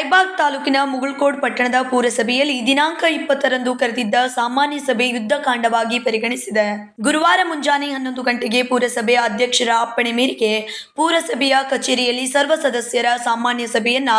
ರಾಯಬಾಗ್ ತಾಲೂಕಿನ ಮುಗುಳ್ಕೋಡ್ ಪಟ್ಟಣದ ಪುರಸಭೆಯಲ್ಲಿ ದಿನಾಂಕ ಇಪ್ಪತ್ತರಂದು ಕರೆದಿದ್ದ ಸಾಮಾನ್ಯ ಸಭೆ ಯುದ್ಧಕಾಂಡವಾಗಿ ಪರಿಗಣಿಸಿದೆ. ಗುರುವಾರ ಮುಂಜಾನೆ ಹನ್ನೊಂದು ಗಂಟೆಗೆ ಪುರಸಭೆ ಅಧ್ಯಕ್ಷರ ಅಪ್ಪಣೆ ಮೇರೆಗೆ ಪುರಸಭೆಯ ಕಚೇರಿಯಲ್ಲಿ ಸರ್ವ ಸದಸ್ಯರ ಸಾಮಾನ್ಯ ಸಭೆಯನ್ನ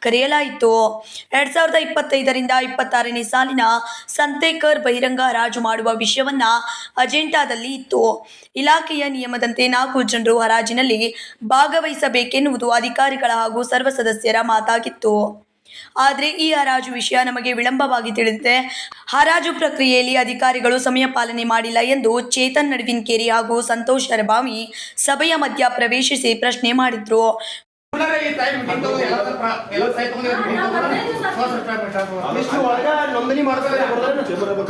ಕರೆಯಲಾಯಿತು. ಎರಡ್ ಸಾವಿರದ ಇಪ್ಪತ್ತೈದರಿಂದ ಇಪ್ಪತ್ತಾರನೇ ಸಾಲಿನ ಸಂತೇಕರ್ ಬಹಿರಂಗ ಹರಾಜು ಮಾಡುವ ವಿಷಯವನ್ನ ಅಜೆಂಡಾದಲ್ಲಿ ಇತ್ತು. ಇಲಾಖೆಯ ನಿಯಮದಂತೆ ನಾಲ್ಕು ಜನರು ಹರಾಜಿನಲ್ಲಿ ಭಾಗವಹಿಸಬೇಕೆನ್ನುವುದು ಅಧಿಕಾರಿಗಳ ಹಾಗೂ ಸರ್ವ ಸದಸ್ಯರ ಮಾತಾಗಿತ್ತು. ಆದರೆ ಈ ಹರಾಜು ವಿಷಯ ನಮಗೆ ವಿಳಂಬವಾಗಿ ತಿಳಿದಿದೆ. ಹರಾಜು ಪ್ರಕ್ರಿಯೆಯಲ್ಲಿ ಅಧಿಕಾರಿಗಳು ಸಮಯ ಪಾಲನೆ ಮಾಡಿಲ್ಲ ಎಂದು ಚೇತನ್ ನಡುವಿನ್ಕೇರಿ ಹಾಗೂ ಸಂತೋಷ್ ಅರಬಾವಿ ಸಭೆಯ ಮಧ್ಯ ಪ್ರವೇಶಿಸಿ ಪ್ರಶ್ನೆ ಮಾಡಿದ್ರು. ಇಷ್ಟು ಒಳಗ ನೋಂದಣಿ ಮಾಡ್ತಾರೆ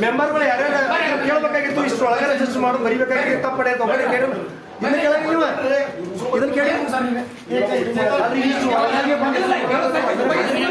ಮೆಂಬರ್ಗಳು ಯಾರ್ಯಾರು ಕೇಳಬೇಕಾಗಿತ್ತು ಇಷ್ಟು ಒಳಗ ರಿಜಿಸ್ಟರ್ ಮಾಡೋದು ಬರಿಬೇಕಾಗಿತ್ತು ತಪ್ಪಡೆ ತೊಗೊಂಡು ಕೇಳಿ. ಇದನ್ನ ಕೇಳಿ ನೀವು. ಇದನ್ನ ಕೇಳಿ. ಇಷ್ಟು ಒಳಗೆ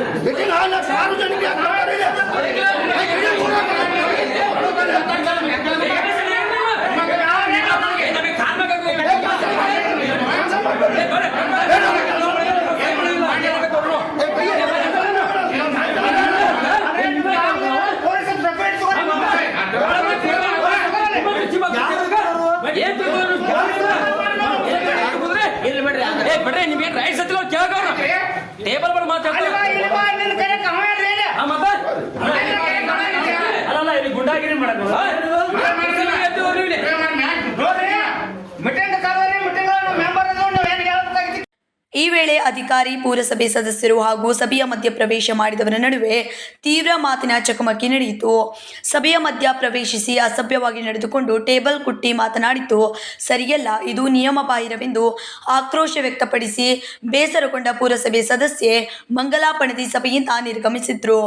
ಐತಿ ನಾನು ಏನ್ ಕೇಳಿದ್ರು ಏನ್ ಮಾಡ್ತಾರೆ ಏನ್ ಮಾಡ್ತಾರೆ ನೀವು ಎಲ್ಲ ಕೌನ್ಸಿಲರ್ ಬಿಡ್ರಿ ನಿಮ್ಗೆ ರೈಟ್ ಸತ್ತಿಲ್ಲ ಕೇಳಕವ್ರು ಟೇಬಲ್ ಬರ್ ಮಾತಾಡ್ತಾರೆ ಅಲ್ಲಲ್ಲ ಇಲ್ಲಿ ಗುಂಡಾಗಿರಿ ಮಾಡಕ್ ಈ ವೇಳೆ ಅಧಿಕಾರಿ, ಪುರಸಭೆ ಸದಸ್ಯರು ಹಾಗೂ ಸಭೆಯ ಮಧ್ಯ ಪ್ರವೇಶ ಮಾಡಿದವರ ನಡುವೆ ತೀವ್ರ ಮಾತಿನ ಚಕಮಕಿ ನಡೆಯಿತು. ಸಭೆಯ ಮಧ್ಯ ಪ್ರವೇಶಿಸಿ ಅಸಭ್ಯವಾಗಿ ನಡೆದುಕೊಂಡು ಟೇಬಲ್ ಕುಟ್ಟಿ ಮಾತನಾಡಿತು. ಸರಿಯಲ್ಲ, ಇದು ನಿಯಮ ಬಾಹಿರವೆಂದು ಆಕ್ರೋಶ ವ್ಯಕ್ತಪಡಿಸಿ ಬೇಸರಗೊಂಡ ಪುರಸಭೆ ಸದಸ್ಯೆ ಮಂಗಲಾ ಪಣದಿ ಸಭೆಯಿಂದ ನಿರ್ಗಮಿಸಿದ್ರು.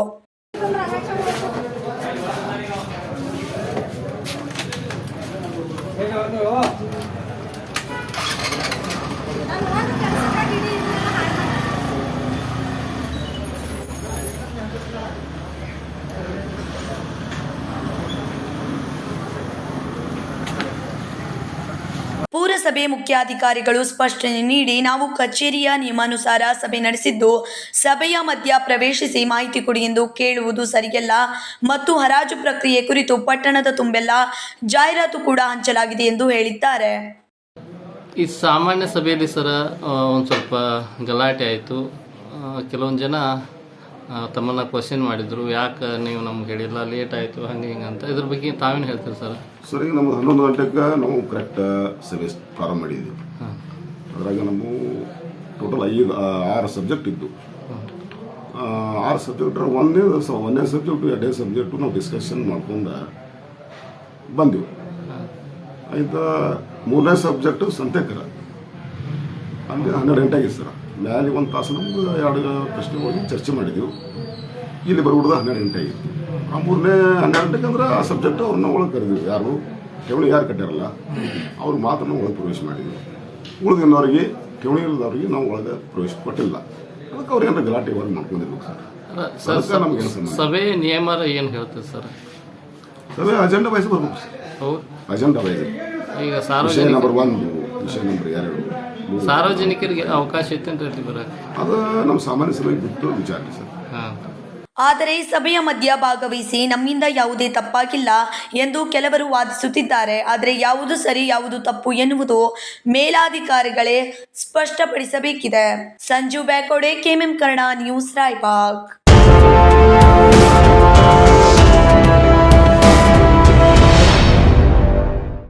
ಪುರಸಭೆ ಮುಖ್ಯಾಧಿಕಾರಿಗಳು ಸ್ಪಷ್ಟನೆ ನೀಡಿ ನಾವು ಕಚೇರಿಯ ನಿಯಮಾನುಸಾರ ಸಭೆ ನಡೆಸಿದ್ದು, ಸಭೆಯ ಮಧ್ಯ ಪ್ರವೇಶಿಸಿ ಮಾಹಿತಿ ಕೊಡಿ ಎಂದು ಕೇಳುವುದು ಸರಿಯಲ್ಲ ಮತ್ತು ಹರಾಜು ಪ್ರಕ್ರಿಯೆ ಕುರಿತು ಪಟ್ಟಣದ ತುಂಬೆಲ್ಲ ಜಾಹೀರಾತು ಕೂಡ ಹಂಚಲಾಗಿದೆ ಎಂದು ಹೇಳಿದ್ದಾರೆ. ಈ ಸಾಮಾನ್ಯ ಸಭೆಯಲ್ಲಿ ಸರ ಒಂದು ಸ್ವಲ್ಪ ಗಲಾಟೆ ಆಯಿತು. ಕೆಲವೊಂದು ಜನ ತಮ್ಮನ್ನ ಕ್ವಶನ್ ಮಾಡಿದರು. ಯಾಕೆ ನೀವು ನಮ್ಗೆ ಹೇಳಿಲ್ಲ? ಲೇಟ್ ಆಯಿತು, ಹಂಗೆ ಹಿಂಗೆ ಅಂತ. ಇದ್ರ ಬಗ್ಗೆ ತಾವೇನು ಹೇಳ್ತೀರಿ ಸರ್? ಸರ್ ನಮ್ಗೆ ಹನ್ನೊಂದು ಗಂಟೆಗೆ ನಾವು ಕರೆಕ್ಟ್ ಸರ್ವಿಸ್ ಪ್ರಾರಂಭ ಮಾಡಿದ್ವಿ. ಅದ್ರಾಗ ನಮ್ಮ ಟೋಟಲ್ ಐದು ಆರು ಸಬ್ಜೆಕ್ಟ್ ಇದ್ದು. ಆರು ಸಬ್ಜೆಕ್ಟ್ ಒಂದೇ ಒಂದೇ ಸಬ್ಜೆಕ್ಟು ಎರಡನೇ ಸಬ್ಜೆಕ್ಟು ನಾವು ಡಿಸ್ಕಷನ್ ಮಾಡ್ಕೊಂಡು ಬಂದೆವು. ಆಯ್ತು, ಮೂರನೇ ಸಬ್ಜೆಕ್ಟು ಸಂತೆಕರ. ಅಲ್ಲಿ ಹನ್ನೆರಡು ಗಂಟೆ ಆಗಿತ್ತು ಸರ್. ಮ್ಯಾಲೆ ಒಂದು ತಾಸು ನಮ್ಗೆ ಎರಡು ಪ್ರಶ್ನೆ ಹೋಗಿ ಚರ್ಚೆ ಮಾಡಿದೆವು. ಇಲ್ಲಿ ಬರ್ಬಿಡ್ದು ಹನ್ನೆರಡು ಗಂಟೆ ಆಗಿತ್ತು ಆ ಮೂರನೇ ಹನ್ನೆರಡು ಗಂಟೆಗೆ ಅಂದ್ರೆ ಆ ಸಬ್ಜೆಕ್ಟ್ ಅವ್ರನ್ನ ಒಳಗೆ ಕರೆದಿದ್ರು ಯಾರು? ಠೇವಣಿ ಯಾರು ಕಟ್ಟಾರಲ್ಲ? ಅವ್ರ ಮಾತ್ರ ಒಳಗೆ ಪ್ರವೇಶ ಮಾಡಿದ್ವಿ ಉಳಿದಿನವರಿಗೆ ಠೇವಣಿ ಇಲ್ಲದವ್ರಿಗೆ ನಾವು ಒಳಗೆ ಪ್ರವೇಶ ಕೊಟ್ಟಿಲ್ಲ. ಅದಕ್ಕೆ ಅವ್ರು ಏನಾರ ಗಲಾಟೆ ಹೊರಗೆ ಮಾಡ್ಕೊಂಡಿರ್ಬೇಕು ಸರ್? ಅದಕ್ಕೆ ನಮ್ಗೆ ಸಭೆ ನಿಯಮ ಏನು ಹೇಳ್ತದೆ ಸರ್? ಸಭೆ ಅಜೆಂಡಾ ವೈಸ್ ಬರ್ಬೇಕು ಸರ್. ಹೌದು. ಅಜೆಂಡಾ ವೈಸ್ ಈಗ ವಿಷಯ ಸಾರ್ವಜನಿಕ ನಂಬರ್ ಒಂದು ವಿಷಯ ನಂಬರ್ ಎರಡು ಸಾರ್ವಜನಿಕರಿಗೆ ಅವಕಾಶ ಇತ್ತು ಅಂತ ಹೇಳ್ತೀವಿ ಅದು ನಮ್ಮ ಸಾಮಾನ್ಯ ಸಭೆಗೆ ಬಿಟ್ಟು ವಿಚಾರ ಸರ್. ಆದರೆ ಸಭೆಯ ಮಧ್ಯ ಭಾಗವಹಿಸಿ ನಮ್ಮಿಂದ ಯಾವುದೇ ತಪ್ಪಾಗಿಲ್ಲ ಎಂದು ಕೆಲವರು ವಾದಿಸುತ್ತಿದ್ದಾರೆ. ಆದರೆ ಯಾವುದು ಸರಿ, ಯಾವುದು ತಪ್ಪು ಎನ್ನುವುದು ಮೇಲಾಧಿಕಾರಿಗಳೇ ಸ್ಪಷ್ಟಪಡಿಸಬೇಕಿದೆ. Sanju Byakode, KMM Kannada news Raibag.